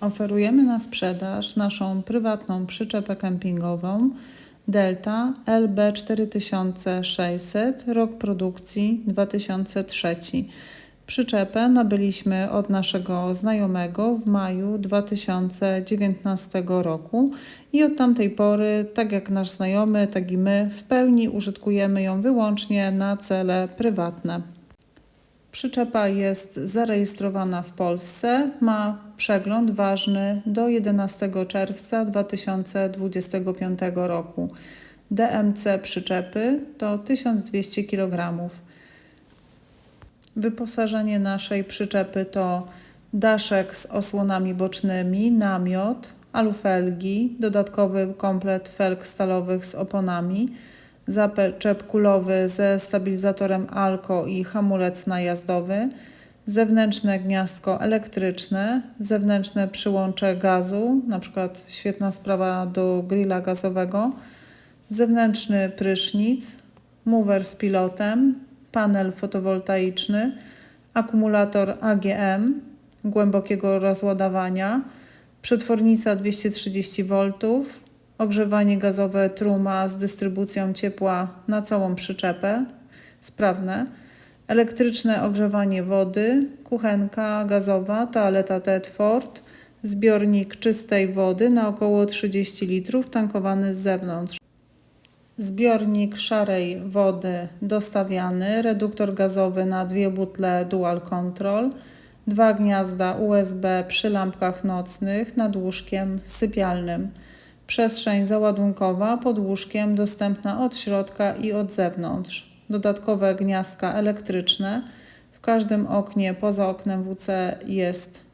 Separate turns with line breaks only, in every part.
Oferujemy na sprzedaż naszą prywatną przyczepę kempingową Delta LB 4600, rok produkcji 2003. Przyczepę nabyliśmy od naszego znajomego w maju 2019 roku i od tamtej pory, tak jak nasz znajomy, tak i my, w pełni użytkujemy ją wyłącznie na cele prywatne. Przyczepa jest zarejestrowana w Polsce, ma przegląd ważny do 11 czerwca 2025 roku. DMC przyczepy to 1200 kg. Wyposażenie naszej przyczepy to daszek z osłonami bocznymi, namiot, alufelgi, dodatkowy komplet felg stalowych z oponami, zaczep kulowy ze stabilizatorem ALCO i hamulec najazdowy, zewnętrzne gniazdko elektryczne, zewnętrzne przyłącze gazu, na przykład świetna sprawa do grilla gazowego, zewnętrzny prysznic, mower z pilotem, panel fotowoltaiczny, akumulator AGM głębokiego rozładowania, przetwornica 230 V, ogrzewanie gazowe truma z dystrybucją ciepła na całą przyczepę, sprawne, elektryczne ogrzewanie wody, kuchenka gazowa, toaleta Tedford, zbiornik czystej wody na około 30 litrów tankowany z zewnątrz. Zbiornik szarej wody dostawiany, reduktor gazowy na dwie butle Dual Control, dwa gniazda USB przy lampkach nocnych nad łóżkiem sypialnym. Przestrzeń załadunkowa pod łóżkiem dostępna od środka i od zewnątrz. Dodatkowe gniazdka elektryczne. W każdym oknie poza oknem WC jest,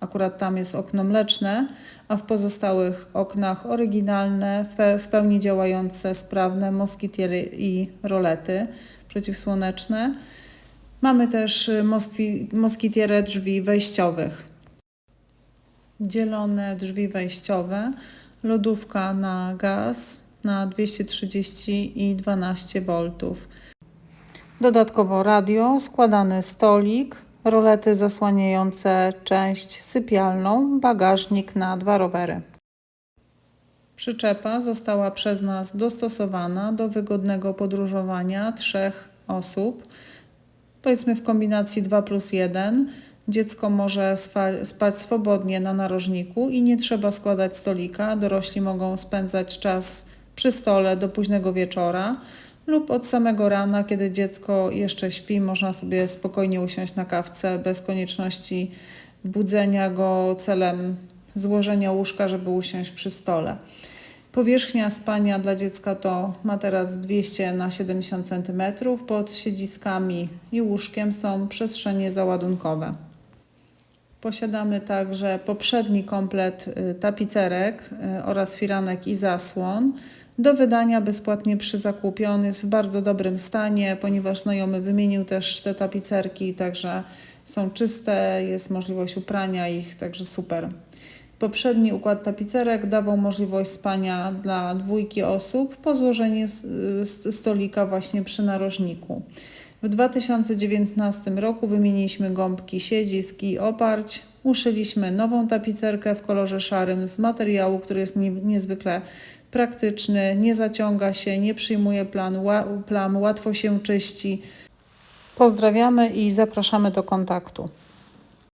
akurat tam jest okno mleczne, a w pozostałych oknach oryginalne, w, pe w pełni działające, sprawne moskitiery i rolety przeciwsłoneczne. Mamy też moskitierę drzwi wejściowych. Dzielone drzwi wejściowe lodówka na gaz na 230 i 12 V. Dodatkowo radio, składany stolik, rolety zasłaniające część sypialną, bagażnik na dwa rowery. Przyczepa została przez nas dostosowana do wygodnego podróżowania trzech osób, powiedzmy w kombinacji 2 plus 1 Dziecko może spać swobodnie na narożniku i nie trzeba składać stolika. Dorośli mogą spędzać czas przy stole do późnego wieczora lub od samego rana, kiedy dziecko jeszcze śpi, można sobie spokojnie usiąść na kawce bez konieczności budzenia go celem złożenia łóżka, żeby usiąść przy stole. Powierzchnia spania dla dziecka to materac 200 na 70 cm. Pod siedziskami i łóżkiem są przestrzenie załadunkowe. Posiadamy także poprzedni komplet y, tapicerek y, oraz firanek i zasłon. Do wydania bezpłatnie przy zakupie. On jest w bardzo dobrym stanie, ponieważ znajomy wymienił też te tapicerki, także są czyste, jest możliwość uprania ich, także super. Poprzedni układ tapicerek dawał możliwość spania dla dwójki osób po złożeniu stolika właśnie przy narożniku. W 2019 roku wymieniliśmy gąbki siedzisk i oparć. Uszyliśmy nową tapicerkę w kolorze szarym z materiału, który jest niezwykle praktyczny, nie zaciąga się, nie przyjmuje plam, łatwo się czyści. Pozdrawiamy i zapraszamy do kontaktu.